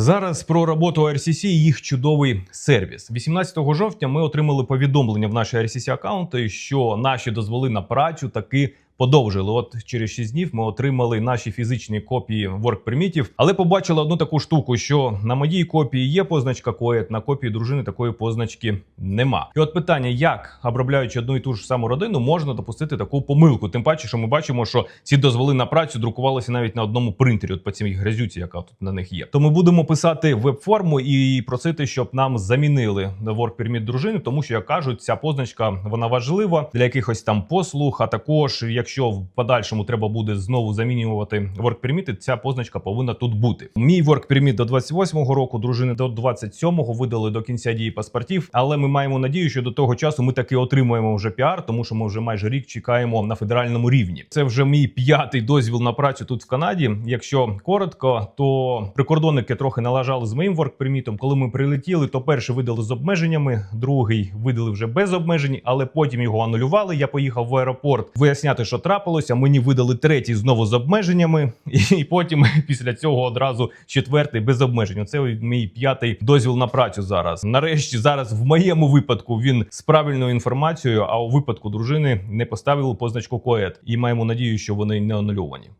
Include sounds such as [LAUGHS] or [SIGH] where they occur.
Зараз про роботу RCC і їх чудовий сервіс. 18 жовтня ми отримали повідомлення в наші RCC аккаунти, що наші дозволи на працю таки. Подовжили. От через 6 днів ми отримали наші фізичні копії permitів, але побачили одну таку штуку, що на моїй копії є позначка коет, на копії дружини такої позначки нема. І от питання, як обробляючи одну і ту ж саму родину, можна допустити таку помилку. Тим паче, що ми бачимо, що ці дозволи на працю друкувалися навіть на одному принтері, от по цій грязюці, яка тут на них є. То ми будемо писати веб-форму і просити, щоб нам замінили work permit дружини, тому що як кажуть, ця позначка вона важлива для якихось там послуг. А також, якщо в подальшому треба буде знову замінювати work permit, ця позначка повинна тут бути. Мій work permit до 28-го року, дружини до 27-го видали до кінця дії паспортів. Але ми маємо надію, що до того часу ми таки отримуємо вже піар, тому що ми вже майже рік чекаємо на федеральному рівні. Це вже мій п'ятий дозвіл на працю тут в Канаді. Якщо коротко, то прикордонники трохи налажали з моїм permit. Коли ми прилетіли, то перший видали з обмеженнями, другий видали вже без обмежень, але потім його анулювали. Я поїхав в аеропорт виясняти, трапилося. Мені видали третій знову з обмеженнями, [LAUGHS] і потім [LAUGHS] після цього одразу четвертий без обмежень. Це мій п'ятий дозвіл на працю зараз. Нарешті, зараз в моєму випадку він з правильною інформацією, а у випадку дружини не поставили позначку коет. І маємо надію, що вони не анульовані.